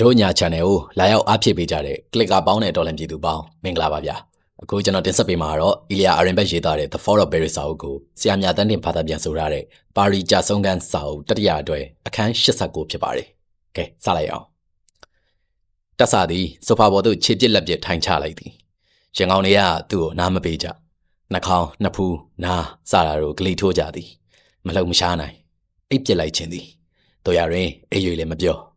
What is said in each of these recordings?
တို့ညာ channel ကိုလာရောက်အားဖြည့်ပေးကြတဲ့ clicker ပေါင်းတဲ့ဒေါ်လန်ပြည်သူပေါင်းမင်္ဂလာပါဗျာအခုကျွန်တော်တင်ဆက်ပေးမှာကတော့ Ilya Arenberg ရေးသားတဲ့ The Fall of Paris စာအုပ်ကိုဆရာမြတ်တန်းတင်ဖတ်တာပြန်ဆိုရတဲ့ပါရီကြဆုံးကန်းစာအုပ်တတိယအတွက်အခန်း89ဖြစ်ပါတယ်ကဲစလိုက်အောင်တက်စာသည်ဆိုဖာပေါ်သို့ခြေပစ်လက်ပစ်ထိုင်ချလိုက်သည်ရင်ကောင်တွေကသူ့ကိုနားမပေးကြနှာခေါင်းနှစ်ဖူးနားစတာတို့ဂလိထိုးကြသည် မလှုပ်မရှားနိုင်အိပ်ပစ်လိုက်ခြင်းသည်တို့ရရင်အေးရွေလည်းမပြော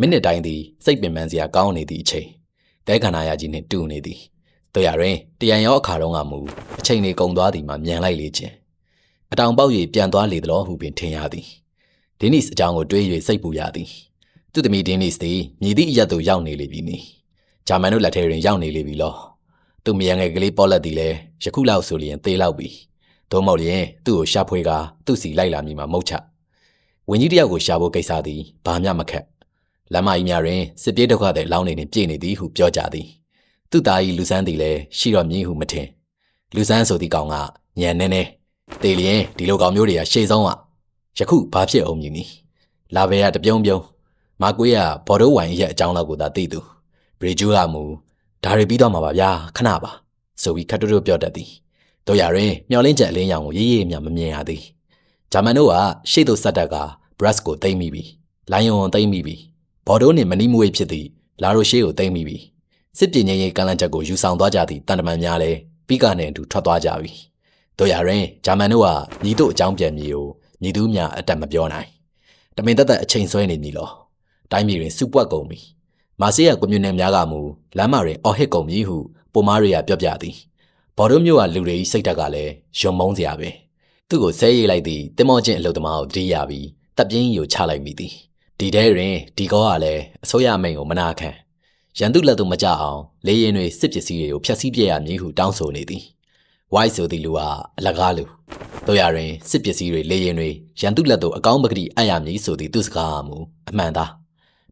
မိနစ်တိုင်းသည်စိတ်ပင်ပန်းစရာကောင်းနေသည့်အချိန်တဲခန္ဓာရကြီးနှင့်တူနေသည်တို့ရရင်တရံရောအခါတုန်းကမူအချိန်လေးကုန်သွားသည်မှမြန်လိုက်လေခြင်းအတောင်ပေါက်၍ပြန်သွားလေသလိုဟုပင်ထင်ရသည်ဒင်းနစ်အကြောင်းကိုတွေး၍စိတ်ပူရသည်သူ့သမီးဒင်းနစ်သည်မြည်သည့်အရက်သို့ရောက်နေလေပြီနီဂျာမန်တို့လက်ထဲတွင်ရောက်နေလေပြီလောသူ့မယံငယ်ကလေးပေါ်လက်သည်လည်းယခုလောက်ဆိုလျင်သေးလောက်ပြီသို့မဟုတ်လျင်သူ့ကိုရှာဖွေကာသူ့စီလိုက်လာမည်မှာမဟုတ်ချဝင်ကြီးတယောက်ကိုရှာဖို့ကိစ္စသည်ဘာမှမခက် လမ်းမကြီးများတွင်စစ်ပြေးဒုက္ခသည်လောင်းနေနှင့်ပြည့်နေသည်ဟုပြောကြသည်သူ့သားကြီးလူဆန်းသည်လည်းရှိတော်မည်ဟုမထင်လူဆန်းဆိုသည့်ကောင်ကညံနေနေတေလျင်ဒီလိုကောင်မျိုးတွေကရှေ့ဆုံးอ่ะယခုဘာဖြစ်အောင်မည်နီလာဘဲရတပြုံးပြုံးမာကွေးကဘော်ဒိုဝိုင်ရဲ့အကြောင်းလောက်ကိုသာသိသူဘရီဂျူးကမူဒါတွေပြီးတော့မှာပါဗျာခဏပါဆိုပြီးခတ်တူတူပြောတတ်သည်တို့ရရင်မျောလင်းချက်အလင်းရောင်ကိုရေးရေးမြမမြင်ရသည်ဂျာမန်တို့ကရှေ့သို့ဆက်တက်ကဘရက်စ်ကိုသိမ့်မိပြီလိုင်ယွန်ကိုသိမ့်မိပြီ ဘော်ဒိုနှင့်မနီမွေးဖြစ်သည့်လာရိုရှေးကိုသိမ်းမိပြီစစ်ပင်ငယ်ရေးကန့်လန့်ချက်ကိုယူဆောင်သွားကြသည့်တန်တမန်များလည်းပြီးကနဲ့အတူထွက်သွားကြပြီတို့ရရင်ဂျာမန်တို့ကညီတို့အကြောင်းပြန်မြေကိုညီသူများအတက်မပြောနိုင်တမင်သက်သက်အချိန်ဆွဲနေပြီလောတိုင်းပြည်တွင်စုပွက်ကုန်ပြီမာဆေးရကွန်မြူနယ်များကမူလမ်းမတွင်အော်ဟစ်ကုန်ပြီဟုပိုမားတွေကပြောပြသည်ဘော်ဒိုမျိုးကလူတွေစိတ်ဓာတ်ကလည်းယုံမုန်းစရာပဲသူ့ကိုဆဲရိတ်လိုက်သည့်တင်မောချင်းအလုတ်သမားကိုတတိယပြီးတပ်ပြင်းကြီးကိုချလိုက်မိသည် ဒီထဲတွင်ဒီကောကလည်းအစိုးရမိန်ကိုမနာခံရန်သူလက်သို့မကြအောင်လေရင်တွေစစ်ပစ္စည်းတွေကိုဖျက်ဆီးပြရမည်ဟုတောင်းဆိုနေသည်ဝိုက်ဆိုသည့်လူကအလကားလူတို့ရတွင်စစ်ပစ္စည်းတွေလေရင်တွေရန်သူလက်သို့အကောင်းပကတိအပ်ရမည်ဆိုသည့်သူစကားမူအမှန်သား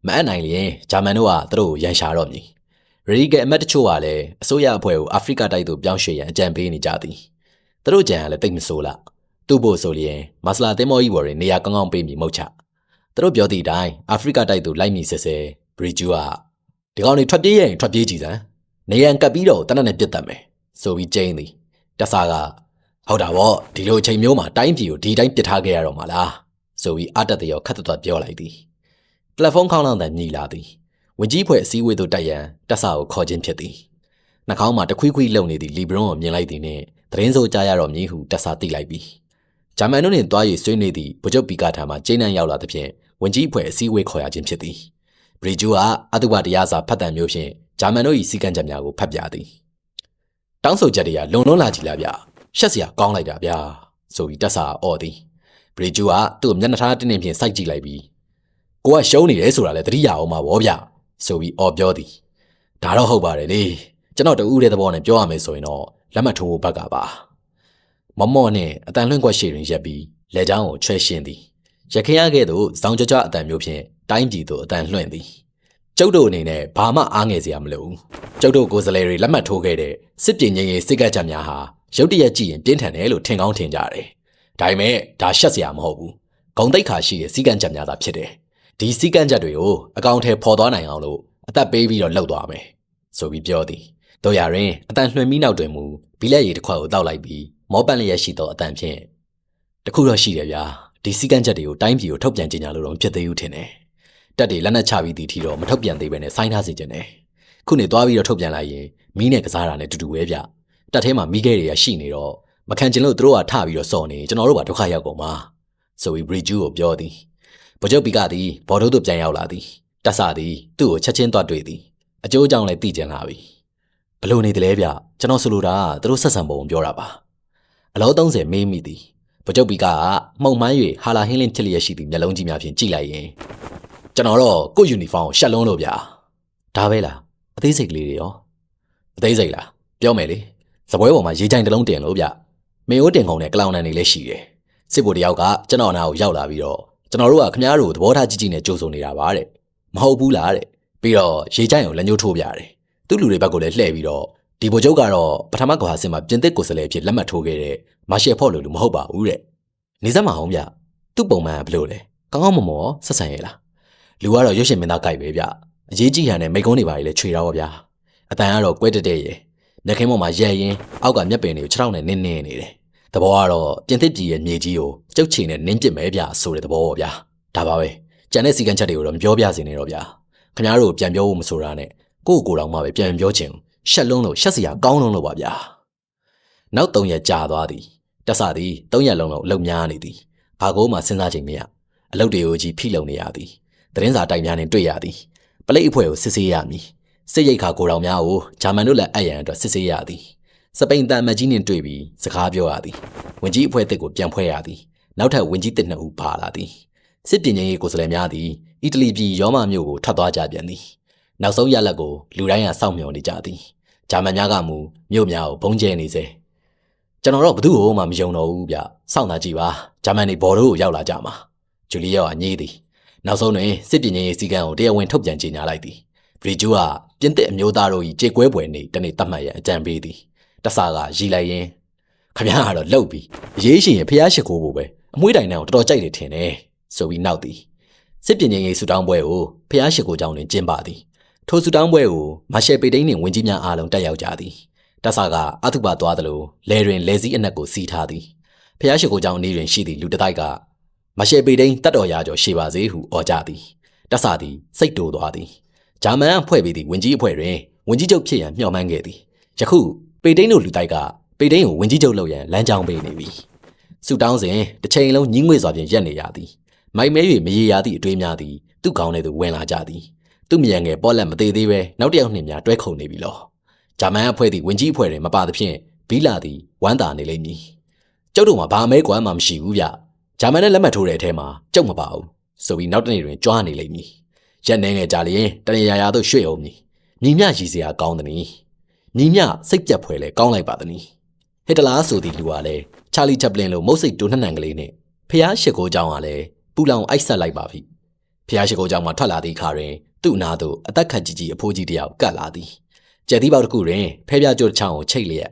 မအပ်နိုင်လျင်ဂျာမန်တို့ကသူတို့ကိုရန်ရှာတော့မည်ရီဂယ်အမတ်တချို့ကလည်းအစိုးရအဖွဲ့ကိုအာဖရိကတိုက်သို့ပြောင်းရွှေ့ရန်အကြံပေးနေကြသည်သူတို့ကြံကလည်းတိတ်မဆိုးလားသူ့ဖို့ဆိုလျင်မဆလာတင်မောကြီးဘော်တွေနေရာကောင်းကောင်းပေးမိမဟုတ်ချ သူတို့ပြောသည့်အတိုင်းအာဖရိကတိုက်သို့လိုက်မိဆဲဆဲဘရီဂျူကဒီကောင်တွေထွက်ပြေးရရင်ထွက်ပြေးကြည့်စမ်းနေရန်ကပ်ပြီးတော့တနက်နဲ့ပြစ်တတ်မယ်ဆိုပြီးကျင်းသည်တဆာကဟုတ်တာဗောဒီလိုအချိန်မျိုးမှာတိုင်းပြည်ကိုဒီတိုင်းပစ်ထားခဲ့ရတော့မှာလားဆိုပြီးအတက်တရောခတ်သွက်ပြောလိုက်သည်တယ်လီဖုန်းခေါင်းလောင်းတန်မြည်လာသည်ဝင်ကြီးဖွဲ့အစည်းအဝေးသို့တက်ရန်တဆာကိုခေါ်ခြင်းဖြစ်သည်နှာခေါင်းမှာတခွေးခွေးလုံနေသည့်လီဘရွန်ကိုမြင်လိုက်သည်နှင့်သတင်းစိုးကြားရတော့မည်ဟုတဆာသိလိုက်ပြီဂျာမန်တို့နှင့်တွား၍ဆွေးနွေးသည့်ဗိုလ်ချုပ်ပီကာထာမှကျင်းနှံရောက်လာသဖြင့် ဝင်ကြီးအဖွဲ့အစည်းအဝေးခေါ်ရခြင်းဖြစ်သည်ဘရီဂျူကအတုပတရားစာဖတ်တမ်းမျိုးဖြင့်ဂျာမန်တို့၏စီကံချက်များကိုဖတ်ပြသည်တောင်းဆိုချက်တွေကလုံလုံးလာကြည်လားဗျရှက်စရာကောင်းလိုက်တာဗျဆိုပြီးတက်ဆာအော်သည်ဘရီဂျူကသူ့မျက်နှာထားတင်းတင်းဖြင့်စိုက်ကြည့်လိုက်ပြီးကိုကရှုံးနေတယ်ဆိုတာလည်းသတိရအောင်ပါဗောဗျဆိုပြီးအော်ပြောသည်ဒါတော့ဟုတ်ပါတယ်လေကျွန်တော်တူးတဲ့သဘောနဲ့ပြောရမယ်ဆိုရင်တော့လက်မှတ်ထိုးဖို့ဘက်ကပါ မမော့နဲ့အတန်လွင့်ကွက်ရှည်တွင်ရက်ပြီးလက်ချောင်းကိုချွဲရှင်းသည် ရခင်ရခဲ့သို့ဇောင်ကြကြအတန်မျိုးဖြင့်တိုင်းပြည်သို့အတန်လွှင့်သည်ကျုပ်တို့အနေနဲ့ဘာမှအားငယ်စရာမလိုဘူးကျုပ်တို့ကိုယ်စားလှယ်တွေလက်မှတ်ထိုးခဲ့တဲ့စစ်ပင်ငင်းရေးစိတ်ကချက်များဟာရုတ်တရက်ကြည့်ရင်ပြင်းထန်တယ်လို့ထင်ကောင်းထင်ကြတယ်ဒါပေမဲ့ဒါရှက်စရာမဟုတ်ဘူးဂုံတိတ်ခါရှိတဲ့စီကံချက်များသာဖြစ်တယ်ဒီစီကံချက်တွေကိုအကောင့်ထဲပေါ်သွားနိုင်အောင်လို့အသက်ပေးပြီးတော့လှုပ်သွားမယ်ဆိုပြီးပြောသည်တို့ရရင်အတန်လွှင့်ပြီးနောက်တွင်မူဘီလက်ရည်တစ်ခွက်ကိုတောက်လိုက်ပြီးမောပန့်လျက်ရှိသောအတန်ဖြင့်တခုတော့ရှိတယ်ဗျာ ဒီစီကန်းချက်တွေကိုတိုင်းပြည်ကိုထုတ်ပြန်ကြေညာလို့တော့ဖြစ်သေးဘူးထင်တယ်တက်တွေလက်နက်ချပြီးတီထီတော့မထုတ်ပြန်သေးပဲနဲ့ဆိုင်းထားစေချင်တယ်ခုနေသွားပြီးတော့ထုတ်ပြန်လိုက်ရင်မီးနဲ့ကစားတာနဲ့တူတူပဲဗျတက်ထဲမှာမီးခဲတွေကရှိနေတော့မခံချင်လို့သူတို့ကထပြီးတော့စော်နေကျွန်တော်တို့ကဒုက္ခရောက်ကုန်ပါဆိုပြီးဘရီဂျူကိုပြောသည်ဗိုလ်ချုပ်ပီကသည်ဘော်ဒိုးသို့ပြန်ရောက်လာသည်တက်ဆာသည်သူ့ကိုချက်ချင်းသွားတွေ့သည်အကျိုးအကြောင်းလည်းသိကျင်လာပြီဘလို့နေတယ်လဲဗျကျွန်တော်ဆိုလိုတာကသူတို့ဆက်ဆံပုံပြောတာပါအလော30မေးမိသည် ဗိုလ်ချုပ်ပီကမှုံမှန်း၍ဟာလာဟင်းလင်းဖြစ်လျက်ရှိသည့်မျက်လုံးကြီးများဖြင့်ကြည့်လိုက်ရင်ကျွန်တော်တော့ကို့ယူနီဖောင်းကိုရှက်လုံးလို့ဗျာဒါပဲလားအသေးစိတ်ကလေးတွေရောအသေးစိတ်လားပြောမယ်လေစပွဲပေါ်မှာရေချိုင်တစ်လုံးတင်လို့ဗျမေအိုးတင်ကုန်တဲ့ကလောင်နန်တွေလည်းရှိတယ်စစ်ဗိုလ်တယောက်ကကျွန်တော်နာကိုရောက်လာပြီးတော့ကျွန်တော်တို့ကခမားတို့သဘောထားကြီးကြီးနဲ့ကြိုးစုံနေတာပါတဲ့မဟုတ်ဘူးလားတဲ့ပြီးတော့ရေချိုင်ကိုလက်ညှိုးထိုးပြတယ်သူ့လူတွေဘက်ကလည်းလှည့်ပြီးတော့ ဒီဗိုလ်ချုပ်ကတော့ပထမကဘာစင်မှာပြင်သစ်ကိုယ်စားလှယ်ဖြစ်လက်မှတ်ထိုးခဲ့တဲ့မာရှယ်ဖော့လို့လူမဟုတ်ပါဘူးတဲ့နေစမ်းမအောင်ဗျသူ့ပုံမှန်ကဘလို့လဲကောင်းကောင်းမွန်မွန်ဆက်ဆံရဲ့လားလူကတော့ရွှေရှင်မင်းသားကြိုက်ပဲဗျအရေးကြီးဟန်နဲ့မိကုန်းတွေပါလေခြေတော့ဗျာအတန်ကတော့ကွဲတက်တဲ့ရေမျက်ခင်းပေါ်မှာရက်ရင်အောက်ကမျက်ပင်တွေကိုခြေထောက်နဲ့နင်းနေနေတယ်သဘောကတော့ပြင်သစ်ပြည်ရဲ့မြေကြီးကိုကျုပ်ချီနဲ့နင်းပစ်မဲဗျာဆိုတဲ့သဘောပေါ့ဗျာဒါပါပဲကြံတဲ့စီကန်းချက်တွေကိုတော့မပြောပြစေနဲ့တော့ဗျာခင်ဗျားတို့ပြန်ပြောဖို့မဆိုတာနဲ့ကိုယ့်ကိုယ်တော်မှပဲပြန်ပြောချင် ရှက်လုံးလို့ရှက်စရာကောင်းလုံးလို့ပါဗျာနောက်၃ရက်ကြာသွားသည်တက်ဆသည်၃ရက်လုံးလုံးအလုပ်များနေသည်ဘာကိုမှစဉ်းစားချိန်မရအလုပ်တွေကိုကြီးဖိလုံနေရသည်သတင်းစာတိုက်များနဲ့တွေ့ရသည်ပလိတ်အဖွဲ့ကိုစစ်ဆေးရမည်စစ်ရိတ်ခါကိုတော်များကိုဂျာမန်တို့လည်းအပ်ရန်အတွက်စစ်ဆေးရသည်စပိန်တန်မကြီးနဲ့တွေ့ပြီးစကားပြောရသည်ဝင်ကြီးအဖွဲ့တစ်ကိုပြန်ဖွဲ့ရသည်နောက်ထပ်ဝင်ကြီးတစ်နှစ်ဦးပါလာသည်စစ်ပညာရေးကိုယ်စားလှယ်များသည်အီတလီပြည်ရောမမြို့ကိုထွက်သွားကြပြန်သည် နောက်ဆုံးရလက်ကိုလူတိုင်းကစောင့်မျှော်နေကြသည်ဂျာမန်များကမူမြို့များကိုဘုံကျဲနေစေကျွန်တော်တော့ဘသူ့ကိုမှမယုံတော့ဘူးဗျစောင့်တာကြည့်ပါဂျာမန်တွေဘော်တို့ကိုရောက်လာကြမှာဂျူလီယောကညည်းသည်နောက်ဆုံးတွင်စစ်ပညာရေးစည်းကမ်းကိုတရားဝင်ထုတ်ပြန်ကြေညာလိုက်သည်ဗရီဂျူကပြင်သစ်အမျိုးသားတို့၏ကြေကွဲပွဲနေတနေ့တတ်မှတ်ရန်အကြံပေးသည်တဆာကရီလိုက်ရင်ခမရကတော့လှုပ်ပြီးအရေးရှင်ရင်ဖျားရှိခိုးဖို့ပဲအမွှေးတိုင်တန်းကိုတော်တော်ကြိုက်တယ်ထင်တယ်ဆိုပြီးနောက်သည်စစ်ပညာရေးဆူတောင်းပွဲကိုဖျားရှိခိုးကြောင်းတွင်ကျင်းပသည် ထိုဆူတောင်းပွဲကိုမာရှယ်ပေတိန်နှင့်ဝင်ကြီးများအားလုံးတက်ရောက်ကြသည်တဆာကအထုပါသွားသလိုလဲတွင်လဲစည်းအနက်ကိုစီးထားသည်ဖျားရှိခိုးကြောင်းနေတွင်ရှိသည့်လူတစ်တိုက်ကမာရှယ်ပေတိန်တတ်တော်ရာကျော်ရှိပါစေဟုအော်ကြသည်တဆာသည်စိတ်တိုးသွားသည်ဂျာမန်အဖွဲ့ပြီးသည့်ဝင်ကြီးအဖွဲ့တွင်ဝင်ကြီးချုပ်ဖြစ်ရန်မျှော်မှန်းခဲ့သည်ယခုပေတိန်တို့လူတိုက်ကပေတိန်ကိုဝင်ကြီးချုပ်လုပ်ရန်လမ်းကြောင်းပေးနေပြီဆူတောင်းစဉ်တစ်ချိန်လုံးညှင်းငွေ့စွာဖြင့်ရက်နေရသည်မိုက်မဲ၍မရေရာသည့်အတွေးများသည်သူ့ကောင်းထဲသို့ဝင်လာကြသည် သူ့မြန်ငယ်ပေါ်လက်မသေးသေးပဲနောက်တစ်ယောက်နှင့်များတွဲခုန်နေပြီလောဂျာမန်အဖွဲ့သည်ဝင်ကြီးအဖွဲ့တွင်မပါသဖြင့်ဘီလာသည်ဝမ်းသာနေလိမ့်မည်ကျုပ်တို့မှာဘာအမဲကွမ်းမှမရှိဘူးဗျဂျာမန်နဲ့လက်မှတ်ထိုးတဲ့အထဲမှာကျုပ်မပါဘူးဆိုပြီးနောက်တနေ့တွင်ကြွားနေလိမ့်မည်ရက်နေငယ်ကြလျင်တနေရာရာသို့ရွှေ့အောင်မည်ညီမြရည်စရာကောင်းသည်။ညီမြစိတ်ပြတ်ဖွယ်လဲကောင်းလိုက်ပါသည်။ဟစ်တလာဆိုသည့်လူကလည်းချာလီချပ်ပလင်လိုမုတ်စိတ်တိုးနှံ့နှံကလေးနဲ့ဖះရှိခိုးကြောင်းကလည်းပူလောင်အိုက်ဆက်လိုက်ပါပြီ။ဖះရှိခိုးကြောင်းမှာထွက်လာသည့်အခါတွင် သူ့နာသို့အသက်ခတ်ကြီးကြီးအဖိုးကြီးတယောက်ကတ်လာသည်။ကျက်သီးပေါက်တစ်ခုတွင်ဖဲပြကျိုးတစ်ချောင်းကိုချိတ်လျက်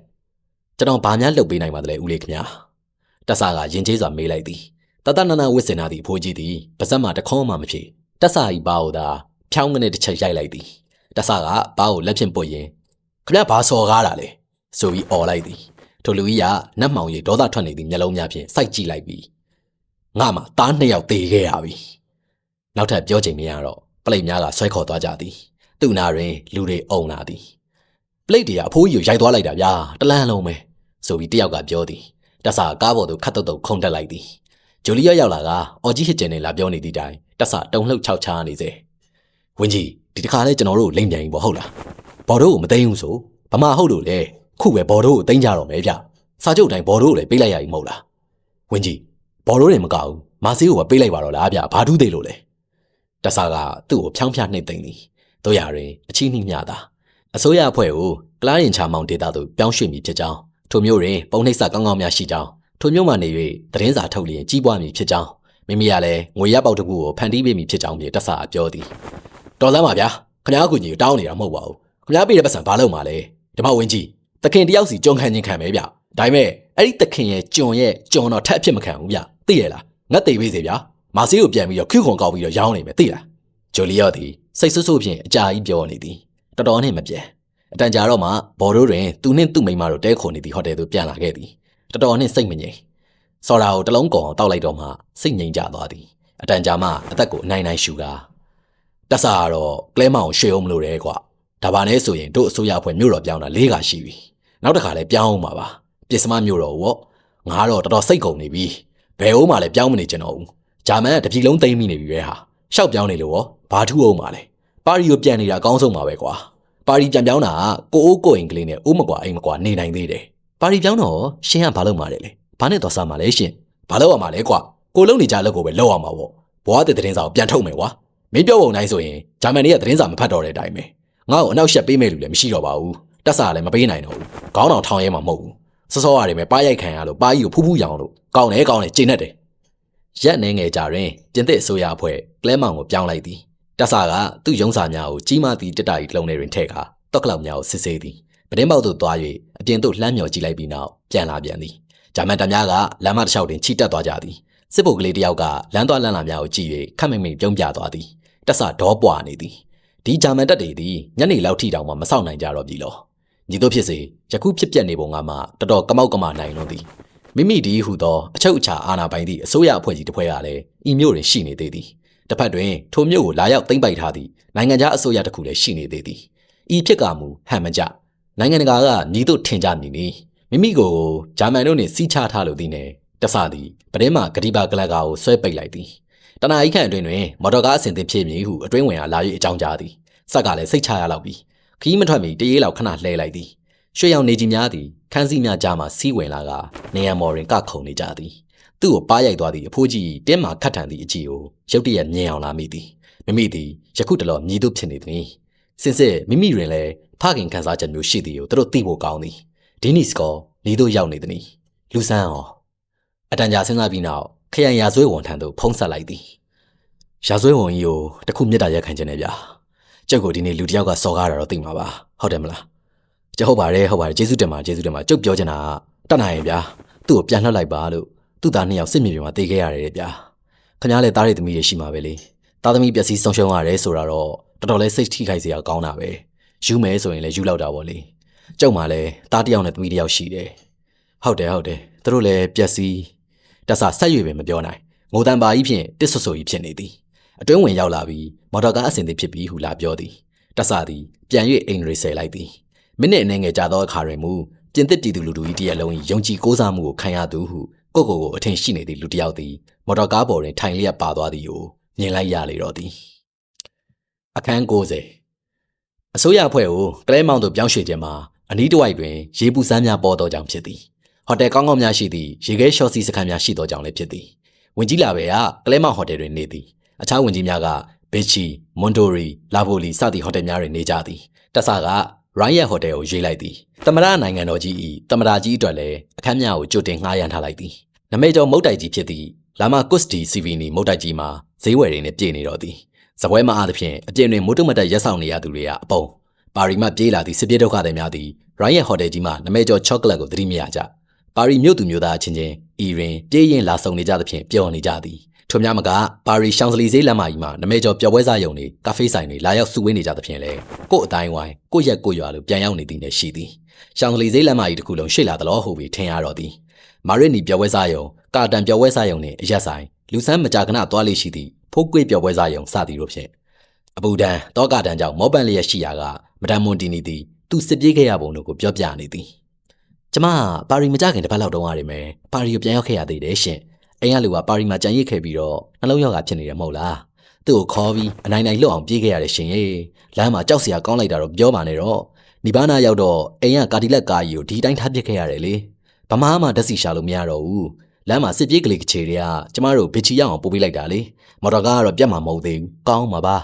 ကျွန်တော်ဘာများလှုပ်ပေးနိုင်ပါသလဲဦးလေးခင်ဗျာ။တဆာကရင်ကျေးစွာမေးလိုက်သည်။တတနနဝစ်စင်နာသည့်အဖိုးကြီးသည်ပါဇက်မှတခေါမှမဖြစ်တဆာဤပါဟုသာဖြောင်းကနေတစ်ချက်ရိုက်လိုက်သည်တဆာကဘားကိုလက်ဖြင့်ပုတ်ရင်ခမရဘာစော်ကားတာလဲဆိုပြီးអော်လိုက်သည်ထိုလူကြီးကနတ်မှောင်ရီဒေါသထွက်နေသည့်မျက်လုံးများဖြင့်စိုက်ကြည့်လိုက်ပြီးငါမှတားနှစ်ယောက်တေခဲ့ရပြီနောက်ထပ်ပြောချိန်မရတော့ ပလိတ်များကဆွဲခေါ်သွားကြသည်သူ့နာတွင်လူတွေအုံလာသည်ပလိတ်တွေကအဖိုးကြီးကိုရိုက်သွားလိုက်တာဗျာတလန်းလုံးပဲဆိုပြီးတယောက်ကပြောသည်တဆာကားပေါ်သို့ခတ်တုတ်တုတ်ခုန်တက်လိုက်သည်ဂျိုလီယာရောက်လာကအော်ကြီးဟစ်ကျင်နေလာပြောနေသည့်တိုင်တဆာတုံလှုပ်ချောက်ချားနေစေဝင်းကြီးဒီတစ်ခါလဲကျွန်တော်တို့လိမ့်ပြန်ပြီပေါ့ဟုတ်လားဘော်တို့ကိုမသိမ်းဘူးဆိုဗမာဟုတ်လို့လေခုပဲဘော်တို့ကိုသိမ်းကြတော့မယ်ဗျစာချုပ်တိုင်းဘော်တို့ကိုလည်းပေးလိုက်ရပြီမဟုတ်လားဝင်းကြီးဘော်တို့တွေမကဘူးမာစီကိုပဲပေးလိုက်ပါတော့လားဗျဘာထူးသေးလို့လဲ တဆာကသူ့ကိုဖြောင်းဖြနှိမ့်သိမ့်သည်တို့ရရင်အချင်းနှိမ့်မြတာအစိုးရအဖွဲ့ကိုကလားရင်ချာမောင်ဒေတာသို့ပြောင်းရွှေ့မိဖြစ်ကြောင်းထိုမျိုးတွင်ပုံနှိပ်စာကောင်းကောင်းများရှိကြောင်းထိုမျိုးမှနေ၍သတင်းစာထုတ်လျင်ကြီးပွားမည်ဖြစ်ကြောင်းမိမိကလည်းငွေရပေါက်တစ်ခုကိုဖန်တီးပေးမိဖြစ်ကြောင်းပြေတဆာပြောသည်တော်စမ်းပါဗျာခင်ဗျားအကူကြီးတောင်းနေတာမဟုတ်ပါဘူးခင်ဗျားပေးတဲ့ပတ်စံဘာလုပ်မှာလဲဓမ္မဝင်းကြီးတခင်တယောက်စီကြုံခံခြင်းခံပဲဗျဒါပေမဲ့အဲ့ဒီတခင်ရဲ့ကြုံရဲ့ကြုံတော့ထက်အဖြစ်မခံဘူးဗျသိရလားငတ်သိပေးစေဗျာ မာစီကိုပြန်ပြီးတော့ခွခွန်ကောက်ပြီးတော့ရောင်းနေမယ်သိလားဂျိုလီယောသည်စိတ်ဆူဆူဖြင့်အကြာကြီးပြောနေသည်တော်တော်နဲ့မပြဲအတန်ကြာတော့မှဘော်တို့တွင်သူနှင့်သူ့မိန်းမတို့တဲခုန်နေသည့်ဟိုတယ်သို့ပြန်လာခဲ့သည်တော်တော်နဲ့စိတ်မငြိမ်စော်ရာကိုတလုံးကောင်တောက်လိုက်တော့မှစိတ်ငြိမ်ကြသွားသည်အတန်ကြာမှအသက်ကိုအနိုင်နိုင်ရှူကားတက်ဆာကတော့ကလဲမောင်ရွှေအောင်မလို့တယ်ကွာဒါပါနဲ့ဆိုရင်တို့အစိုးရအဖွဲ့မြို့တော်ပြောင်းတာလေးကရှိပြီနောက်တစ်ခါလည်းပြောင်းအောင်ပါပါပစ္စမမြို့တော်ဝေါ့ငါတော့တော်တော်စိတ်ကုန်နေပြီဘယ်ဟုတ်မှလည်းပြောင်းမနေချင်တော့ဘူး ဂျာမန်ကတပြည်လုံးသိမ်းမိနေပြီပဲဟာရှောက်ပြောင်းနေလို့ဘာထူအောင်ပါလဲပါရီကိုပြန်နေတာအကောင်းဆုံးပါပဲကွာပါရီပြန်ပြောင်းတာကကိုအိုးကိုအိမ်ကလေးနဲ့အိုးမကွာအိမ်မကွာနေနိုင်သေးတယ်ပါရီပြောင်းတော့ရှင်ကဘာလုပ်မှာလဲလေဘာနဲ့သွားစားမှာလဲရှင်ဘာလုပ်ရမှာလဲကွာကိုလုံးနေကြလက်ကိုပဲလောက်ရမှာပေါ့ဘွားတဲ့သတင်းစာကိုပြန်ထုတ်မယ်ကွာမင်းပြောပုံတိုင်းဆိုရင်ဂျာမန်တွေကသတင်းစာမဖတ်တော့တဲ့အတိုင်းပဲငါ့ကိုအနောက်ရှက်ပေးမဲ့လူလည်းမရှိတော့ပါဘူးတက်စာလည်းမပေးနိုင်တော့ဘူးခေါင်းတော်ထောင်ရဲမှာမဟုတ်ဘူးစောစောရတယ်ပဲပါရိုက်ခံရလို့ပါကြီးကိုဖူးဖူးရောင်လို့ကောင်းတယ်ကောင်းတယ်ကျင်းတတ်တယ် ရက်နေငယ်ကြတွင်ပြင်သစ်အစိုးရအဖွဲ့ကလဲမောင်ကိုပြောင်းလိုက်သည်တက်စာကသူ့ရုံးစာများကိုကြီးမားသည့်တက်တာကြီးလုံးထဲတွင်ထည့်ကာတော့ကလောက်များကိုစစ်ဆေးသည်ပတင်းပေါက်သို့သွား၍အပြင်သို့လှမ်းမြော်ကြည့်လိုက်ပြီးနောက်ပြန်လာပြန်သည်ဂျာမန်တပ်များကလမ်းမတစ်လျှောက်တွင်ချိတက်သွားကြသည်စစ်ဗိုလ်ကလေးတစ်ယောက်ကလမ်းသွားလမ်းလာများကိုကြည့်၍ခက်မိတ်မိတ်ပြုံးပြသွားသည်တက်ဆဒေါပွာနေသည်ဒီဂျာမန်တပ်တွေသည်ညနေလောက်ထိတောင်မှမဆောက်နိုင်ကြတော့ပြီလောညီတို့ဖြစ်စေယခုဖြစ်ပျက်နေပုံကမှတော်တော်ကမောက်ကမနိုင်လို့သည် မိမိဒီဟုသောအချုပ်အခြာအာဏာပိုင်သည့်အစိုးရအဖွဲ့ကြီးတစ်ဖွဲ့ကလည်းဤမျိုးတွင်ရှိနေသေးသည်တစ်ဖက်တွင်ထိုမျိုးကိုလာရောက်သိမ့်ပိုက်ထားသည့်နိုင်ငံခြားအစိုးရတစ်ခုလည်းရှိနေသေးသည်ဤဖြစ်ကမူဟန်မကြနိုင်ငံတကာကညီတို့ထင်ကြမည်နီမိမိကိုယ်ဂျာမန်တို့နှင့်စီးချထားလို့သည်နဲ့တဆသည်ပဒင်းမှာဂတိပါကလကာကိုဆွဲပိတ်လိုက်သည်တနာဤခန့်အတွင်းတွင်မော်တော်ကားအဆင်သင့်ဖြစ်မည်ဟုအတွင်းဝင်အားလာ၍အကြောင်းကြားသည်စက်ကလည်းစိတ်ချရလောက်ပြီခီးမထွက်မီတရေလောက်ခဏလှဲလိုက်သည် ရွှေရောင်နေကြီးများသည်ခန်းစည်းများကြားမှစီးဝင်လာကနေရန်မော်ရင်ကခုန်နေကြသည်သူ့ကိုပါရိုက်သွားသည့်အဖိုးကြီးတင်းမာခတ်ထန်သည့်အကြည့်ကိုရုတ်တရက်မြင်အောင်လာမိသည်မိမိသည်ယခုတလောမြည်သူဖြစ်နေသည်စင်စစ်မိမိတွင်လည်းဖခင်ခံစားချက်မျိုးရှိသည်ကိုသူတို့သိဖို့ကောင်းသည်ဒီနီစကောဤသို့ရောက်နေသည်လူဆန်းအောင်အတန်ကြာစဉ်းစားပြီးနောက်ခရိုင်ရာဇဝဲဝန်ထံသို့ဖုံးဆက်လိုက်သည်ရာဇဝဲဝန်ကြီးကိုတခုမြတ်တာရက်ခံခြင်းနဲ့ဗျာကျုပ်ကိုဒီနေ့လူတစ်ယောက်ကစော်ကားတာတော့သိမှာပါဟုတ်တယ်မလား ကျုပ်ဟုတ်ပါတယ်ဟုတ်ပါတယ်ကျေးဇူးတင်ပါကျေးဇူးတင်ပါကျုပ်ပြောချင်တာကတတ်နိုင်ရင်ဗျာသူ့ကိုပြန်လှည့်လိုက်ပါလို့သူ့သားနှစ်ယောက်စစ်မြေပြင်မှာတေးခဲ့ရတယ်တဲ့ဗျာခင်ဗျားလည်းသားရည်သမီးတွေရှိမှာပဲလေသားသမီးပျက်စီးဆုံးရှုံးရတယ်ဆိုတာတော့တော်တော်လေးစိတ်ထိခိုက်စရာကောင်းတာပဲယူမယ်ဆိုရင်လည်းယူလောက်တာပေါ့လေကျုပ်မှလည်းသားတစ်ယောက်နဲ့သမီးတစ်ယောက်ရှိတယ်ဟုတ်တယ်ဟုတ်တယ်သူတို့လည်းပျက်စီးတဆဆက်ရွေပဲမပြောနိုင်ငိုတန်ပါကြီးဖြင့်တစ်ဆွဆွကြီးဖြစ်နေသည်အတွင်းဝင်ရောက်လာပြီးမော်တော်ကားအဆင်သင့်ဖြစ်ပြီးဟုလာပြောသည်တဆသည်ပြန်၍အိမ်ရီဆယ်လိုက်သည် မိနစ်အနည်းငယ်ကြာသောအခါတွင်မူပြင်သစ်ပြည်သူလူထု၏တရက်လုံး၏ယုံကြည်ကိုးစားမှုကိုခံရသူဟုကိုကိုကိုအထင်ရှိနေသည့်လူတစ်ယောက်သည်မော်တော်ကားပေါ်တွင်ထိုင်လျက်ပါသွားသည်ကိုမြင်လိုက်ရလေတော့သည်အခန်း90အစိုးရအဖွဲ့ကိုကလဲမောင်သို့ပြောင်းရွှေ့ခြင်းမှာအနီးတစ်ဝိုက်တွင်ရေပူစမ်းများပေါ်သောကြောင့်ဖြစ်သည်ဟိုတယ်ကောင်းကောင်းများရှိသည့်ရေခဲရှော့စီစခန်းများရှိသောကြောင့်လည်းဖြစ်သည်ဝင်ကြီးလာပဲကကလဲမောင်ဟိုတယ်တွင်နေသည်အခြားဝင်ကြီးများကဘေချီမွန်တိုရီလာဗိုလီစသည့်ဟိုတယ်များတွင်နေကြသည်တက်ဆာက ရိုင်းယက်ဟိုတယ်ကိုရွေးလိုက်သည်သမရနိုင်ငံတော်ကြီး၏သမရာကြီးအတွက်လည်းအခမ်းများကိုကြိုတင်ငှားရမ်းထားလိုက်သည်နမိတ်ကျော်မုတ်တိုက်ကြီးဖြစ်သည့်လာမာကွတ်စတီစီဗီနီမုတ်တိုက်ကြီးမှာဈေးဝယ်တွေနဲ့ပြည်နေတော့သည်စပွဲမအားသဖြင့်အပြင်တွင်မိုးတုမတ်တက်ရက်ဆောင်နေရသူတွေကအပုံပါရီမှပြေးလာသည့်စစ်ပြေးဒုက္ခသည်များသည်ရိုင်းယက်ဟိုတယ်ကြီးမှနမိတ်ကျော်ချောကလက်ကိုသတိမရကြပါရီမြို့သူမြို့သားအချင်းချင်းအီရင်ပြေးရင်လာဆုံနေကြသဖြင့်ပျော်နေကြသည် ထို့များမကပါရီရှောင်းစလီဈေးလမ်းမကြီးမှာနမဲကျော်ပျော်ပွဲစားရုံတွေကာဖေးဆိုင်တွေလာရောက်စုဝေးနေကြသဖြင့်လေကို့အတိုင်းဝိုင်းကို့ရက်ကို့ရွာလိုပြန်ရောက်နေသည်နဲ့ရှိသည်ရှောင်းစလီဈေးလမ်းမကြီးတစ်ခုလုံးရှေ့လာသလိုဟုတ်ပြီးထင်ရတော့သည်မာရစ်နီပျော်ပွဲစားရုံကာတန်ပျော်ပွဲစားရုံနှင့်အရက်ဆိုင်လူဆန်းမကြာခဏသွားလေရှိသည့်ဖိုးကွေးပျော်ပွဲစားရုံစသည်တို့ဖြင့်အပူဒန်တောကတန်ကြောင့်မောပန်လျက်ရှိရာကမဒမ်မွန်တီနီသည်သူစစ်ပြေးခဲ့ရပုံတို့ကိုပြောပြနေသည်ကျမပါရီမကြခင်တစ်ပတ်လောက်တုန်းရတယ်မယ်ပါရီကိုပြန်ရောက်ခဲ့ရသေးတယ်ရှင် အိမ်ကလူကပါရီမှာကြံရစ်ခဲ့ပြီးတော့နှလုံးရောဂါဖြစ်နေတယ်မဟုတ်လားသူ့ကိုခေါ်ပြီးအနိုင်နိုင်လွတ်အောင်ပြေးခဲ့ရတယ်ရှင်ရေလမ်းမှာကြောက်စရာကောင်းလိုက်တာတော့ပြောပါနဲ့တော့နိဗ္ဗာန်ရောက်တော့အိမ်ကကာဒီလက်ကားကြီးကိုဒီတိုင်းထားပစ်ခဲ့ရတယ်လေဗမာမှဓာတ်စီရှာလို့မရတော့ဘူးလမ်းမှာစစ်ပြေးကလေးကချေတွေကကျမတို့ဘစ်ချီရောက်အောင်ပို့ပေးလိုက်တာလေမော်တော်ကားကတော့ပြတ်မှာမဟုတ်သေးဘူးကောင်းမှာပါ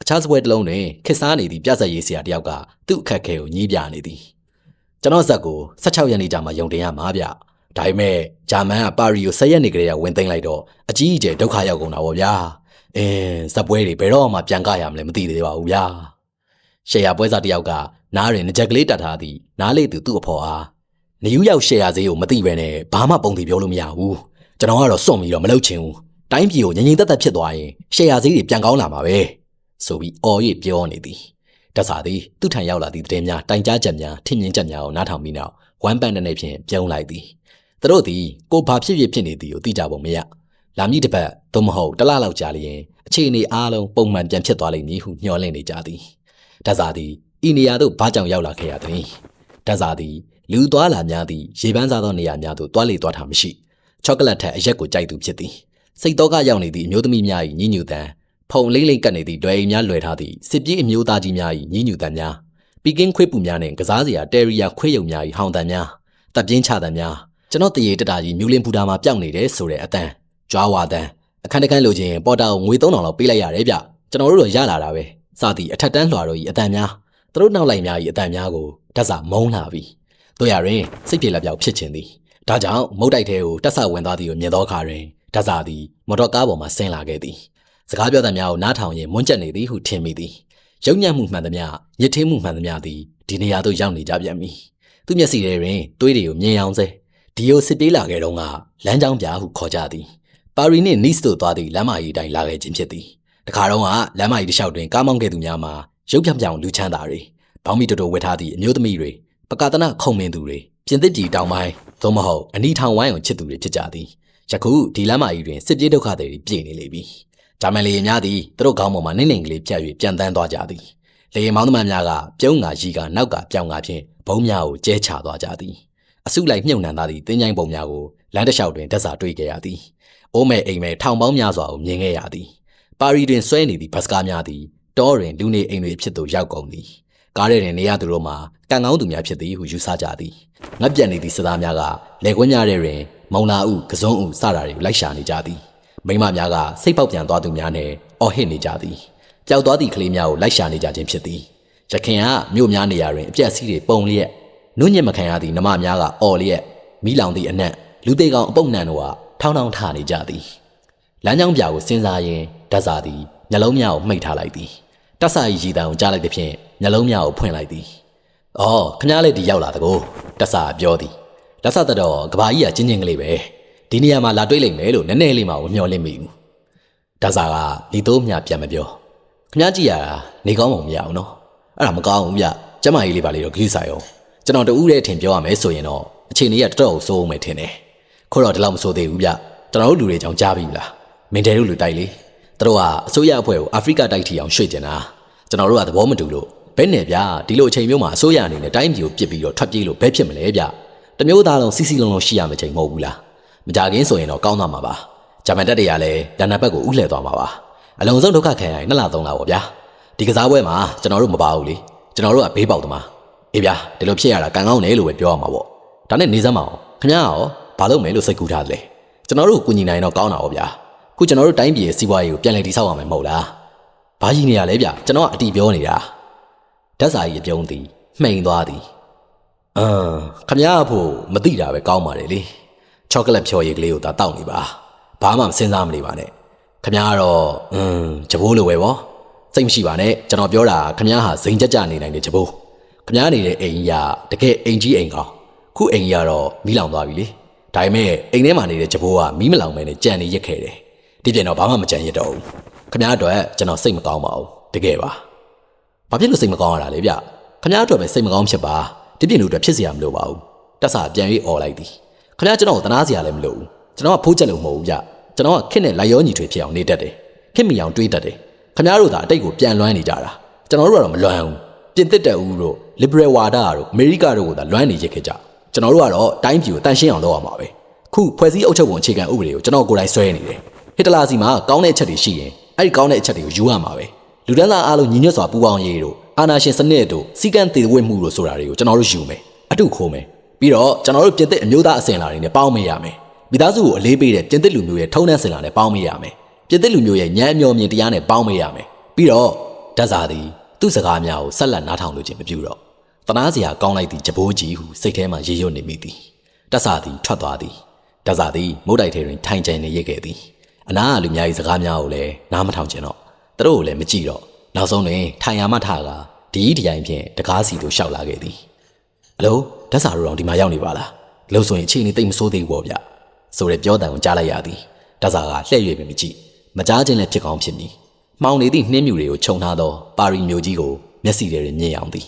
အခြားစပွဲတစ်လုံးတွင်ခစ်စားနေသည့်ပြဿရေးဆရာတယောက်ကသူ့အခက်အခဲကိုညှိပြနေသည်ကျွန်တော်ဇက်ကို16ရက်နေ့ကြာမှယုံတင်ရမှာဗျ ဒါပေမဲ့ဂျာမန်ကပါရီကိုဆက်ရက်နေကြတဲ့ဝင်သိမ်းလိုက်တော့အကြီးအကျယ်ဒုက္ခရောက်ကုန်တာပေါ့ဗျာအင်းဇက်ပွဲတွေဘယ်တော့မှပြန်ကရမလဲမသိသေးပါဘူးဗျာရှယ်ယာပွဲစားတယောက်ကနားရင်ငကြက်ကလေးတတ်ထားသည်နားလေသူသူ့အဖော်အားနယူးရောက်ရှယ်ယာဈေးကိုမသိပဲနဲ့ဘာမှပုံသေးပြောလို့မရဘူးကျွန်တော်ကတော့စွန့်ပြီးတော့မလုပ်ချင်ဘူးတိုင်းပြည်ကိုငြိမ်ငြိမ်သက်သက်ဖြစ်သွားရင်ရှယ်ယာဈေးတွေပြန်ကောင်းလာမှာပဲဆိုပြီးအော်ရပြောနေသည်တဆာသည်သူ့ထံရောက်လာသည့်တဲ့များတိုင်ကြားချက်များထင်မြင်ချက်များကိုနားထောင်ပြီးနောက်ဝမ်းပန်းတဲ့ဖြင့်ပြုံးလိုက်သည် သူတို့သည်ကိုဘာဖြစ်ဖြစ်ဖြစ်နေသည်ကိုသိကြပုံမရလာမည်တစ်ပတ်သို့မဟုတ်တလလောက်ကြာလျင်အခြေအနေအားလုံးပုံမှန်ပြန်ဖြစ်သွားလိမ့်မည်ဟုမျှော်လင့်နေကြသည်တဆာသည်ဤနေရာသို့ဘာကြောင့်ရောက်လာခဲ့ရသနည်းတဆာသည်လူသွားလာများသည့်ရေပန်းစားသောနေရာများသို့တွားလေသွားတာမရှိချောကလက်ထက်အရက်ကိုကြိုက်သူဖြစ်သည်စိတ်တော့ကရောက်နေသည့်အမျိုးသမီးများ၏ညဉ့်ညူတန်းဖုံလိမ့်လိမ့်ကပ်နေသည့်လွယ်အိမ်များလွယ်ထားသည့်စစ်ပြေးအမျိုးသားကြီးများ၏ညဉ့်ညူတန်းများပီကင်းခွေးပူများနှင့်ကစားစရာတယ်ရီယာခွေးယုံများ၏ဟောင်တန်းများတပ်ပြင်းချတန်းများ ကျွန်တော်တရေတတာကြီးမြူလင်ပူတာမှာပျောက်နေတယ်ဆိုတဲ့အတန်းကြွားဝါတန်းအခန်းတခန်းလိုချင်ပေါ်တာကိုငွေ3000လောက်ပေးလိုက်ရတယ်ဗျကျွန်တော်တို့တော့ရလာတာပဲစသည်အထက်တန်းလွှာတို့၏အတန်များသူတို့နောက်လိုက်များ၏အတန်များကိုဓာတ်စာမုံလာပြီတို့ရရင်စိတ်ပြေလက်ပြောက်ဖြစ်ခြင်းသည်ဒါကြောင့်မုတ်တိုက်ထဲကိုတက်ဆဝင်သွားသည်ကိုမြင်သောအခါတွင်ဓာတ်စာသည်မော်တော်ကားပေါ်မှဆင်းလာခဲ့သည်စကားပြောတဲ့များကိုနားထောင်ရင်မွန်းကျက်နေသည်ဟုထင်မိသည်ရုံညံ့မှုမှန်သမျှရစ်ထင်းမှုမှန်သမျှသည်ဒီနေရာသို့ရောက်နေကြပြန်ပြီသူမျက်စိထဲတွင်တွေးတွေကိုမြင်အောင်စေ ဒီယိုစစ်ပြေးလာခဲ့တော့ကလမ်းကြောင်းပြဟုခေါ်ကြသည်ပါရီနှင့်နီးစ်တို့သွားသည့်လမ်းမကြီးတိုင်းလာခဲ့ခြင်းဖြစ်သည်တခါတော့ကလမ်းမကြီးတစ်လျှောက်တွင်ကားမောင်းခဲ့သူများမှာရုပ်ပြောင်ပြောင်လူချမ်းသာတွေဘောင်းမီတိုတိုဝတ်ထားသည့်အမျိုးသမီးတွေပကာသနာခုံမင်းသူတွေပြင်သစ်ပြည်တောင်ပိုင်းသို့မဟုတ်အနီထောင်ဝိုင်းအောင်ချစ်သူတွေဖြစ်ကြသည်ယခုဒီလမ်းမကြီးတွင်စစ်ပြေးဒုက္ခတွေပြည့်နေလေပြီဂျာမန်လေယာဉ်များသည်သူတို့ခေါင်းပေါ်မှာနှိမ့်နှိမ်ကလေးဖြတ်၍ပြန်တန်းသွားကြသည်လေယာဉ်မောင်းသမားများကပြုံးငါရီကနောက်ကပြောင်းငါဖြင့်ဘုံများကိုကျဲချသွားကြသည် အစုလိုက်မြုပ်နှံသားသည့်တင်းချိုင်းပုံများကိုလမ်းတစ်လျှောက်တွင်တက်စာတွေ့ခဲ့ရသည်အိုးမဲအိမ်မဲထောင်ပေါင်းများစွာကိုမြင်ခဲ့ရသည်ပါရီတွင်ဆွဲနေသည့်ဘတ်စကားများသည်တောတွင်လူနေအိမ်တွေဖြစ်သို့ရောက်ကုန်သည်ကားရဲတွင်နေရသူတို့မှာကံကောင်းသူများဖြစ်သည်ဟုယူဆကြသည်ငတ်ပြတ်နေသည့်စစ်သားများကလေကွင်းများထဲတွင်မုံလာဥကစုံဥစတာတွေကိုလိုက်ရှာနေကြသည်မိမများကစိတ်ပေါက်ပြန်သွားသူများနဲ့အော်ဟစ်နေကြသည်ပျောက်သွားသည့်ကလေးများကိုလိုက်ရှာနေကြခြင်းဖြစ်သည်ရခင်ကမြို့များနေရာတွင်အပြက်စီးတွေပုံလျက် နုညံ့မခံရသည့်နမများကအော်လျက်မိလောင်သည့်အနက်လူသေးကောင်အပုပ်နှံတို့ကထောင်းထောင်းထနေကြသည်လမ်းကြောင်းပြကိုစဉ်းစားရင်းဓာတ်စာသည်မျက်လုံးများကိုမှိတ်ထားလိုက်သည်တဆာကြီးရည်တံကိုကြားလိုက်သည်ဖြင့်မျက်လုံးများကိုဖွင့်လိုက်သည်။အော်ခမားလေးဒီရောက်လာတကောတဆာပြောသည်လက်ဆက်တော့ကဘာကြီးကချင်းချင်းကလေးပဲဒီနေရာမှာလာတွေ့လိမ့်မယ်လို့နည်းနည်းလေးမှမမျှော်လင့်မိဘူး။ဓာတ်စာကဒီသုံးမြပြန်မပြောခမားကြည့်ရတာနေကောင်းမှမရအောင်နော်အဲ့ဒါမကောင်းဘူးဗျကျမကြီးလေးပါလေတော့ဂိဆိုင်အောင် ကျွန်တော်တူးတဲ့ထင်ပြောရမယ်ဆိုရင်တော့အချိန်လေးကတော်တော်ဆိုးမယ်ထင်တယ်ခုတော့ဒီလောက်မဆိုးသေးဘူးဗျကျွန်တော်တို့လူတွေကြောင့်ကြားပြီလားမင်တယ်တို့လူတိုက်လေသူတို့ကအစိုးရအဖွဲ့ကိုအာဖရိကတိုက်ထီအောင်ရွှေ့ကျင်တာကျွန်တော်တို့ကသဘောမတူလို့ဘယ်နဲ့ဗျဒီလိုအချိန်မျိုးမှာအစိုးရအနေနဲ့တိုင်းပြည်ကိုပြစ်ပြီးတော့ထွက်ပြေးလို့ဘယ်ဖြစ်မလဲဗျတမျိုးသားလုံးစီစီလုံးလုံးရှိရမယ့်ချိန်မဟုတ်ဘူးလားမကြခင်ဆိုရင်တော့ကောင်းသွားမှာပါဂျာမန်တပ်တွေကလည်းဒဏ္ဍဘက်ကိုဥလှည့်သွားမှာပါအလုံးစုံဒုက္ခခံရရင်နှစ်လသုံးလပေါ့ဗျာဒီကစားပွဲမှာကျွန်တော်တို့မပါဘူးလေကျွန်တော်တို့ကဘေးပေါက်သမား အေးဗျာဒီလိုဖြစ်ရတာကံကောင်းတယ်လို့ပဲပြောရမှာပေါ့ဒါနဲ့နေစမ်းမအောင်ခင်ဗျားရောဘာလုပ်မယ်လို့စိတ်ကူးထားတယ်ကျွန်တော်တို့ကိုကူညီနိုင်တော့ကောင်းတာပေါ့ဗျာခုကျွန်တော်တို့တိုင်းပြည်ရဲ့စီးပွားရေးကိုပြန်လည်တည်ဆောက်ရမယ်မဟုတ်လားဘာကြီးနေရလဲဗျကျွန်တော်ကအတီပြောနေတာဓာတ်စာကြီးအပြုံးသည်မှိန်သွားသည်အမ်ခမရဖို့မသိတာပဲကောင်းပါတယ်လေချောကလက်ဖြော်ရည်ကလေးကိုသာတောက်နေပါဘာမှမစဉ်းစားမနေပါနဲ့ခမရကတော့အမ်ဂျဘိုးလိုပဲဗောစိတ်မရှိပါနဲ့ကျွန်တော်ပြောတာခမရဟာဇိမ်ကြကြနေနိုင်တဲ့ဂျဘိုး ခမားနေတဲ့အိမ်ကြီးကတကယ်အိမ်ကြီးအိမ်ကောင်ခုအိမ်ကြီးကတော့မီးလောင်သွားပြီလေဒါပေမဲ့အိမ်ထဲမှာနေတဲ့ကြဘိုးကမီးမလောင်ပဲနဲ့ကြံနေရစ်ခဲ့တယ်ဒီပြင်တော့ဘာမှမကြံရစ်တော့ဘူးခမားအတွက်ကျွန်တော်စိတ်မကောင်းပါဘူးတကယ်ပါဘာဖြစ်လို့စိတ်မကောင်းရတာလဲဗျခမားအတွက်ပဲစိတ်မကောင်းဖြစ်ပါဒီပြင်လူအတွက်ဖြစ်စရာမလိုပါဘူးတက်စာပြန်ပြီးអော်လိုက်သည်ခမားကျွန်တော်ကိုတနာစရာလည်းမလိုဘူးကျွန်တော်ကဖိုးချက်လို့မဟုတ်ဘူးဗျကျွန်တော်ကခင့်နဲ့လိုက်ရောညီထွေဖြစ်အောင်နေတတ်တယ်ခင့်မိအောင်တွေးတတ်တယ်ခမားတို့သာအတိတ်ကိုပြန်လွှမ်းနေကြတာကျွန်တော်တို့ကတော့မလွှမ်းဘူး ပြင်သစ်တဲ့ဦးတို့ liberal ဝါဒတို့အမေရိကတို့ကိုသာလွှမ်းနေရခဲ့ကြကျွန်တော်တို့ကတော့တိုင်းပြည်ကိုတန်ရှင်းအောင်လုပ်ရမှာပဲခုဖွဲ့စည်းအုပ်ချုပ်ပုံအခြေခံဥပဒေကိုကျွန်တော်ကိုယ်တိုင်ဆွဲနေတယ်ဟစ်တလာစီမှာကောင်းတဲ့အချက်တွေရှိရင်အဲ့ဒီကောင်းတဲ့အချက်တွေကိုယူရမှာပဲလူဒန်းစားအားလုံးညီညွတ်စွာပူးပေါင်းရေးတို့အာနာရှင်စနစ်တို့စီကံတည်ဝတ်မှုတို့ဆိုတာတွေကိုကျွန်တော်တို့ယူမယ်အတုခိုးမယ်ပြီးတော့ကျွန်တော်တို့ပြင်သစ်အမျိုးသားအစဉ်လာတွေနဲ့ပေါင်းမိရမယ်မိသားစုကိုအလေးပေးတဲ့ပြင်သစ်လူမျိုးရဲ့ထုံးတမ်းစင်လာနဲ့ပေါင်းမိရမယ်ပြင်သစ်လူမျိုးရဲ့ညံအမျော်မြင်တရားနဲ့ပေါင်းမိရမယ်ပြီးတော့ဓာတ်စာသည် သူ့စကားများကိုဆက်လက်နားထောင်လို့ခြင်းမပြုတော့တနာစရာကောင်းလိုက်သည့်ဂျဘိုးကြီးဟုစိတ်ထဲမှရေရွတ်နေမိသည်တဆသည်ထွက်သွားသည်ဓာတ်စာသည်မုတ်တိုက်ထဲတွင်ထိုင်ကျန်နေရခဲ့သည်အနာကလူများ၏စကားများကိုလည်းနားမထောင်ချင်တော့သူတို့ကိုလည်းမကြည့်တော့နောက်ဆုံးတွင်ထိုင်ရမထကဒီဒီတိုင်းဖြင့်တကားစီတို့ရှောက်လာခဲ့သည်အလုံးဓာတ်စာတို့တော့ဒီမှာရောက်နေပါလားလို့ဆိုရင်အခြေအနေတိတ်မဆိုးသေးဘူးပေါ့ဗျဆိုရပြောတန်ကိုကြားလိုက်ရသည်ဓာတ်စာကလှည့်၍ပဲမကြည့်မကြားခြင်းလည်းဖြစ်ကောင်းဖြစ်မည် မှောင်နေသည့်နှင်းမြူတွေကိုခြုံထားသောပါရီမျိုးကြီးကိုမျက်စိတွေမြင်အောင်သည်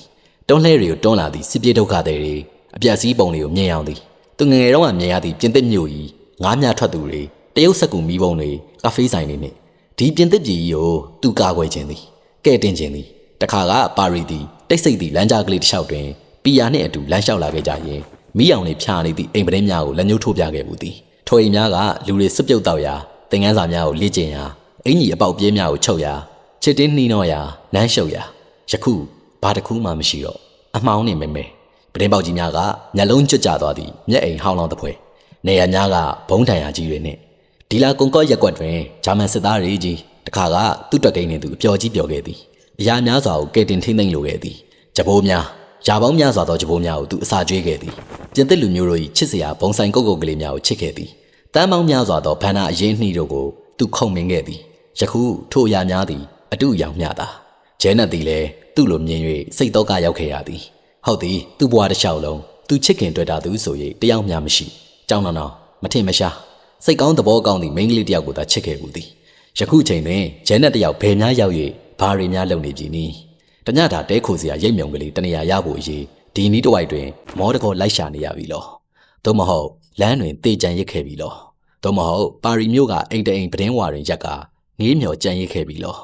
တွန်းလှဲတွေကိုတွန်းလာသည့်စစ်ပြေးဒုက္ခတွေအပြက်စီးပုံတွေကိုမြင်အောင်သည်သူငငယ်တုန်းကမြင်ရသည့်ပြင်သစ်မြို့ကြီးငားမြထွက်သူတွေတရုတ်စက်ကူမီးပုံတွေကာဖေးဆိုင်တွေနဲ့ဒီပြင်သစ်ပြည်ကြီးကိုသူကာကွယ်ခြင်းသည်ကဲ့တင်ခြင်းသည်တခါကပါရီသည်တိတ်ဆိတ်သည့်လမ်းကြားကလေးတစ်လျှောက်တွင်ပီယာနှင့်အတူလမ်းလျှောက်လာခဲ့ကြရင်မိအောင်လေးဖြာနေသည့်အိမ်ပဒင်းများကိုလက်ညှိုးထိုးပြခဲ့မှုသည်ထိုအိမ်များကလူတွေစွပြုတ်တော့ရာသင်ငန်းစာများကိုလေ့ကျင့်ရာ အင်ကြီးအပေါက်ပြဲများကိုချုပ်ရာချစ်တင်းနှီးနှောရာလမ်းလျှောက်ရာယခုဘာတစ်ခုမှမရှိတော့အမှောင်းနေမဲမဲပဒင်းပေါက်ကြီးများကမျက်လုံးကျွတ်ကျသွားသည့်မျက်အိမ်ဟောင်းလောင်းတစ်ဖွဲနေရများကဘုံထံရကြီးတွေနဲ့ဒီလာကွန်ကော့ရက်ကွက်တွင်ဂျာမန်စစ်သားတွေကြီးတခါကသူ့တက်ကိန်းနေသူအပျော်ကြီးပျော်ခဲ့သည်အရာများစွာကိုကဲတင်ထိမ့်သိမ့်လိုခဲ့သည်ဂျပိုးများရာပေါင်းများစွာသောဂျပိုးများကိုသူအစာကျွေးခဲ့သည်ပြင်သစ်လူမျိုးတို့၏ချစ်စရာဘုံဆိုင်ကုတ်ကုတ်ကလေးများကိုချစ်ခဲ့သည်တမ်းပေါင်းများစွာသောဘန္နာအရင်နှီးတို့ကိုသူခုံမင်ခဲ့သည် ယခုထိုအရာများသည်အတုအယောင်မျှတာဂျဲနက်သည်လည်းသူ့လိုမြင်၍စိတ်တော့ကရောက်ခဲ့ရသည်ဟုတ်သည်သူ့ဘဝတစ်လျှောက်လုံးသူချစ်ခင်တွေ့တာသူဆို၍တယောက်မျှမရှိကြောင်းတော့မထင်မရှားစိတ်ကောင်းသဘောကောင်းသည့်မိန်းကလေးတယောက်ကိုသာချစ်ခဲ့ဘူးသည်ယယခုချိန်တွင်ဂျဲနက်တယောက်ဘယ်များရောက်၍ဘာတွေများလုပ်နေပြီနည်းတညတာတဲခိုစရာရိတ်မြုံကလေးတနေရာရဖို့အရေးဒီနီးတစ်ဝိုက်တွင် မောတကောလိုက်ရှာနေရပြီလောသို့မဟုတ်လမ်းတွင်တေကြံရစ်ခဲ့ပြီလောသို့မဟုတ်ပါရီမြို့ကအိမ်တအိမ်ပဒင်းဝါတွင်ရက်က ငေးမြော်ကြံရစ်ခဲ့ပြီလော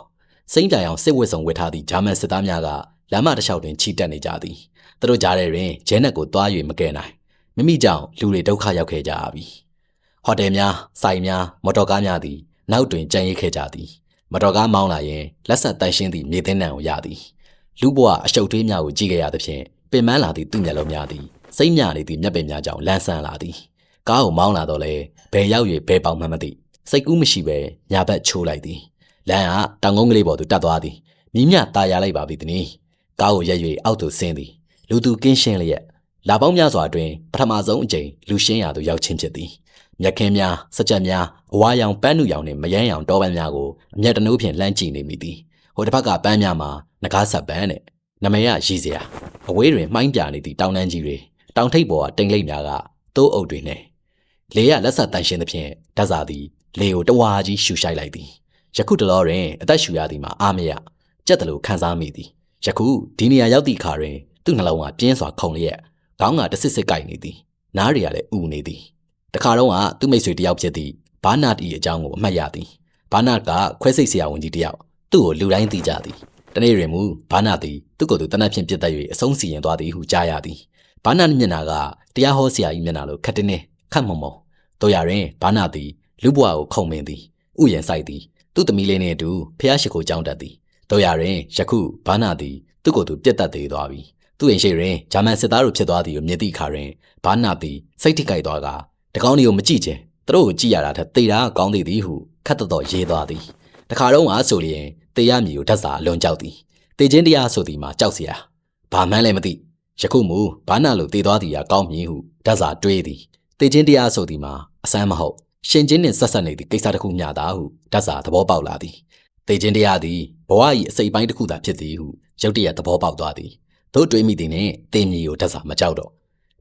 စိမ့်တိုင်အောင်စစ်ဝစ်ဆောင်ဝစ်ထားသည့်ဂျာမန်စစ်သားများကလမ်းမတစ်လျှောက်တွင်ခြိတက်နေကြသည်သူတို့ကြားထဲတွင်ဂျဲနက်ကိုတွား၍မကဲနိုင်မိမိကြောင့်လူတွေဒုက္ခရောက်ခဲ့ကြပြီဟိုတယ်များစိုင်များမော်တော်ကားများသည်နောက်တွင်ကြံရစ်ခဲ့ကြသည်မော်တော်ကားမောင်းလာရင်လက်ဆက်တန်ရှင်းသည့်မြေသိန်းတန်ကိုရသည်လူဘဝအရှုပ်ထွေးများကိုကြည့်ခဲ့ရသဖြင့်ပင်ပန်းလာသည့်သူ့မျက်လုံးများသည်စိတ်ညနေသည့်မျက်ပင်များကြောင့်လန်းဆန်းလာသည်ကားကိုမောင်းလာတော့လေဘယ်ရောက်၍ဘယ်ပေါက်မှမသိ စိတ်ကူးမရှိပဲညာဘက်ချိုးလိုက်သည်လမ်းကတောင်ကုန်းကလေးပေါ်သို့တက်သွားသည်မြင်းမြตาရလိုက်ပါပြီတနည်းကားကိုရက်၍အောက်သို့ဆင်းသည်လူသူကင်းရှင်းလျက်လာပေါင်းများစွာအတွင်းပထမဆုံးအကြိမ်လူရှင်းရာသို့ရောက်ချင်းဖြစ်သည်မြက်ခင်းများစကြက်များအဝါရောင်ပန်းနုရောင်နှင့်မယန်းရောင်တောပန်းများကိုအမျက်တနိုးဖြင့်လှမ်းကြည့်နေမိသည်ဟိုတစ်ဖက်ကပန်းများမှာငကားဆက်ပန်းနဲ့နမရရီစရာအဝေးတွင်မှိုင်းပြနေသည့်တောင်တန်းကြီးတွေတောင်ထိပ်ပေါ်ကတိမ်လိပ်များကသိုးအုပ်တွေနဲ့လေရလက်ဆက်တန်ရှင်းသဖြင့်ဓာတ်စာသည် လေကိုတဝါကြီးရှူရှိုက်လိုက်သည်ယခုတလောတွင်အသက်ရှူရသည်မှာအာမရကြက်တလို့ခံစားမိသည်ယခုဒီနေရာရောက်သည့်အခါတွင်သူ့နှလုံးကပြင်းစွာခုန်လျက်ခေါင်းကတဆစ်စစ်ကိုက်နေသည်နားတွေကလည်းဥနေသည်တခါတော့ကသူ့မိတ်ဆွေတယောက်ဖြစ်သည့်ဘာနာတီအကြောင်းကိုအမှတ်ရသည်ဘာနာကခွဲစိတ်ဆရာဝန်ကြီးတယောက်သူ့ကိုလူတိုင်းသိကြသည်တနေ့တွင်မူဘာနာသည်သူ့ကိုယ်သူတနတ်ဖြင့်ပြစ်တက်၍အဆုံးစီရင်သွားသည်ဟုကြားရသည်ဘာနာမျက်နာကတရားဟောဆရာကြီးမျက်နာလိုခက်တင်းနေခတ်မုံမုံတို့ရရင်ဘာနာသည် လူဘွားကိုခုံမင်းသည်ဥယျင်ဆိုင်သည်သူ့သမီးလေးနှင့်အတူဖះရှိခိုးကြောင်းတက်သည်တို့ရရင်ယခုဘာနာသည်သူ့ကိုယ်သူပြစ်တက်သေးသွားပြီသူ့အိမ်ရှိတွင်ဂျာမန်စစ်သားတို့ဖြစ်သွားသည်ကိုမြင်သည့်အခါတွင်ဘာနာသည်စိတ်ထိခိုက်သွားကတကောင်းဒီကိုမကြည့်ချင်သူတို့ကိုကြည့်ရတာထက်တေတာကကောင်းသေးသည်ဟုခတ်တော်တော်ရေးသွားသည်တခါတော့ကဆိုလျင်တေရမည်ကိုဓာတ်စာအလွန်ကြောက်သည်တေချင်းတရားဆိုသည်မှာကြောက်เสียဘာမှန်းလည်းမသိယခုမူဘာနာလိုတေသွားသည်ကကောင်းမည်ဟုဓာတ်စာတွေးသည်တေချင်းတရားဆိုသည်မှာအစမ်းမဟုတ် ရှင်ချင်းနှင့်ဆက်ဆက်နေသည့်ကိစ္စတစ်ခုမျှသာဟုဓာတ်စာသဘောပေါက်လာသည်တေချင်းတရားသည်ဘဝ၏အစိပ်ပိုင်းတစ်ခုသာဖြစ်သည်ဟုရုတ်တရက်သဘောပေါက်သွားသည်တို့တွေးမိသည်နှင့်တေမီကိုဓာတ်စာမကြောက်တော့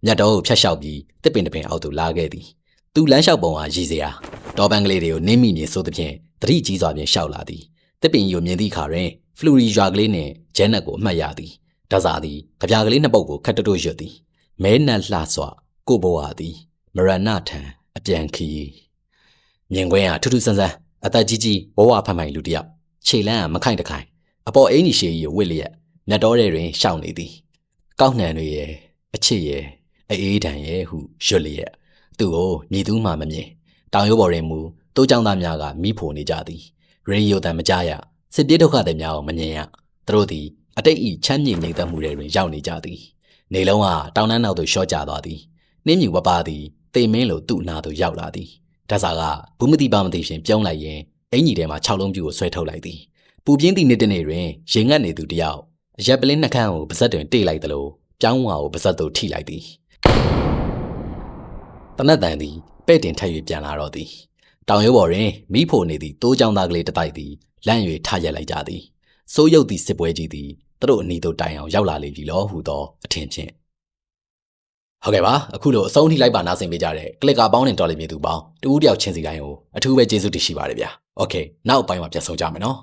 မြတ်တော်ကိုဖျက်လျှောက်ပြီးတစ်ပင်တစ်ပင်အောက်သို့လာခဲ့သည်သူလမ်းလျှောက်ပုံဟာရည်စရာတောပန်းကလေးတွေကိုနင်းမိမြင်ဆိုသဖြင့်သတိကြီးစွာဖြင့်ရှောက်လာသည်တစ်ပင်ကြီးကိုမြင်သည့်အခါတွင်ဖလူရီရွာကလေးနှင့်ဂျဲနက်ကိုအမှတ်ရသည်ဓာတ်စာသည်ကြပြားကလေးနှစ်ပုတ်ကိုခတ်တတို့ရွတ်သည်မဲနက်လှစွာကိုဘဝသည်မရဏထံအပြန်ခီ မြင်ကွင်းဟာထူးထူးဆန်းဆန်းအသက်ကြီးကြီးဘဝဖန်ဖိုင်လူတစ်ယောက်ခြေလန်းကမခိုင်တခိုင်အပေါ်အင်းကြီးရှည်ကြီးကိုဝစ်လျက်မြတ်တော်တဲ့တွင်ရှောင်နေသည်ကောက်နှံတွေရဲ့အချစ်ရဲ့အေးဒံရဲ့ဟုရွတ်လျက်သူ့ကိုမြည်သူမှမမြင်တောင်ရိုးပေါ်တွင်မူတိုးကြောင်သားများကမိဖို့နေကြသည်ရေဒီယိုတန်မကြားရစစ်ပြေးဒုက္ခတွေများကိုမမြင်ရသူတို့သည်အတိတ်ဤချမ်းမြေငြိမ်သက်မှုတွေတွင်ရောက်နေကြသည်နေလုံးကတောင်တန်းနောက်သို့ရှော့ကျသွားသည်နှင်းမြူပပသည်တိမ်မင်းလိုသူ့အနာသို့ရောက်လာသည် ဓာတ်စာကဘူးမတိပါမတိဖြင့်ပြုံးလိုက်ရင်အင်ကြီးထဲမှ6လုံးပြူကိုဆွဲထုတ်လိုက်သည်ပူပြင်းသည့်နေ့တစ်နေ့တွင်ရင်ငတ်နေသူတယောက်အရက်ပလင်းနှက်ခမ်းကိုပါဇက်တွင်တိတ်လိုက်သလိုပြောင်းဝါကိုပါဇက်သို့ထိလိုက်သည်တနတ်တန်သည်ပဲ့တင်ထပ်၍ပြန်လာတော့သည်တောင်ရိုးပေါ်တွင်မိဖို့နေသည့်တိုးချောင်းသားကလေးတစ်တိုက်သည်လန့်၍ထရက်လိုက်ကြသည်စိုးရုပ်သည့်စစ်ပွဲကြီးသည်သူတို့အနီးသို့တိုင်အောင်ရောက်လာလေပြီလောဟုသောအထင်ဖြင့် ဟုတ်ကဲ့ပါအခုလိုအဆုံးထိလိုက်ပါနားဆင်ပေးကြတဲ့ clicker ပေါင်းနဲ့တော်လေးမြေသူပေါင်းတူးတယောက်ချင်းစီတိုင်းကိုအထူးပဲကျေးဇူးတင်ရှိပါတယ်ဗျာ okay နောက်အပိုင်းမှာပြန်ဆုံကြမယ်နော်